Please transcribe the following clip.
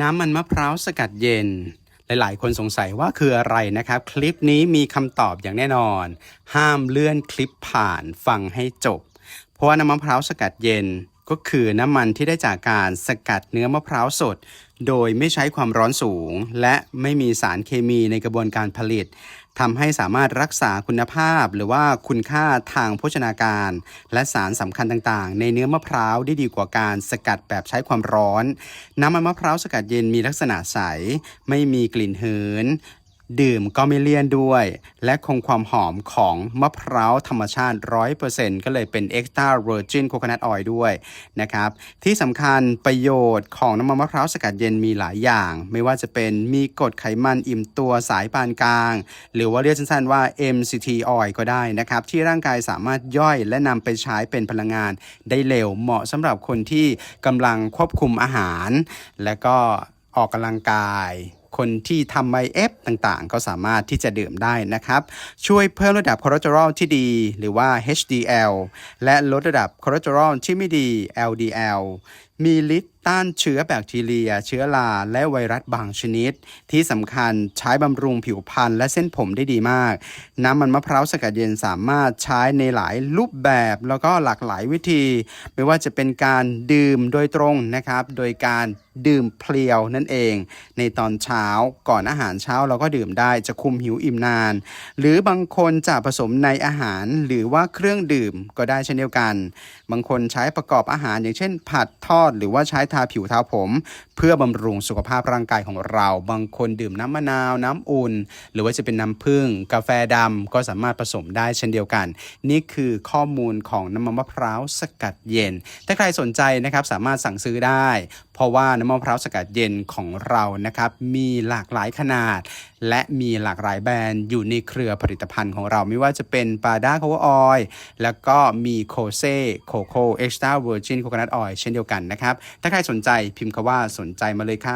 น้ำมันมะพร้าวสกัดเย็น หลายๆ คนสงสัยว่าคืออะไรนะครับ คลิปนี้มีคำตอบอย่างแน่นอน ห้ามเลื่อนคลิปผ่านฟังให้จบ เพราะว่าน้ำมะพร้าวสกัดเย็นก็คือน้ำมันที่ได้จากการสกัดเนื้อมะพร้าวสด โดยไม่ใช้ความร้อนสูง และไม่มีสารเคมีในกระบวนการผลิต ทำให้สามารถรักษาคุณภาพ หรือว่าคุณค่าทางโภชนาการ และสารสำคัญต่างๆ ในเนื้อมะพร้าวได้ดีกว่าการสกัดแบบใช้ความร้อน น้ำมันมะพร้าวสกัดเย็นมีลักษณะใส ไม่มีกลิ่นหืน ดื่มก็ไม่เลี่ยนด้วย และคงความหอมของมะพร้าวธรรมชาติ 100%ก็เลยเป็น extra virgin coconut oil ด้วยนะครับ ที่สำคัญประโยชน์ของน้ำมันมะพร้าวสกัดเย็นมีหลายอย่าง ไม่ว่าจะเป็นมีกรดไขมันอิ่มตัวสายปานกลาง หรือว่าเรียกสั้นๆว่า MCT oil ก็ได้นะครับ ที่ร่างกายสามารถย่อยและนำไปใช้เป็นพลังงานได้เร็วเหมาะสำหรับคนที่กำลังควบคุมอาหาร และก็ออกกำลังกาย คนที่ทำไมเอฟต่างๆ ก็สามารถที่จะดื่มได้นะครับ ช่วยเพิ่มระดับคอเลสเตอรอลที่ดี หรือว่า HDL และลดระดับคอเลสเตอรอลที่ไม่ดี LDL มีฤทธิ์ต้านเชื้อแบคทีเรีย เชื้อราและไวรัสบางชนิด ที่สำคัญใช้บำรุงผิวพรรณและเส้นผมได้ดีมาก น้ำมันมะพร้าวสกัดเย็นสามารถใช้ในหลายรูปแบบแล้วก็หลากหลายวิธี ไม่ว่าจะเป็นการดื่มโดยตรงนะครับ โดยการดื่มเพลียวนั่นเอง ในตอนเช้าก่อนอาหารเช้าเราก็ดื่มได้จะคุมหิวอิ่มนาน หรือบางคนจะผสมในอาหารหรือว่าเครื่องดื่มก็ได้เช่นเดียวกัน บางคนใช้ประกอบอาหารอย่างเช่น ผัดทอดหรือว่าใช้ทาผิวทาผม เพื่อบำรุงสุขภาพร่างกายของเรา บางคนดื่มน้ำมะนาว น้ำอุ่น หรือว่าจะเป็นน้ำผึ้งกาแฟดำก็สามารถผสมได้เช่นเดียวกัน นี่คือข้อมูลของน้ำมันมะพร้าวสกัดเย็น ถ้าใครสนใจนะครับสามารถสั่งซื้อได้เพราะว่าน้ำมันมะพร้าวสกัดเย็นของเรานะครับมีหลากหลายขนาด และมีหลากหลายแบรนด์อยู่ในเครือผลิตภัณฑ์ของเราไม่ว่าจะเป็นปาด้าคาวออยแล้วก็มีโคเซ่โคโค่เอ็กซ์ตร้าเวอร์จินโคคอนัทออยเช่นเดียวกันนะครับ ถ้าใครสนใจพิมพ์คำว่าสนใจมาเลยครับ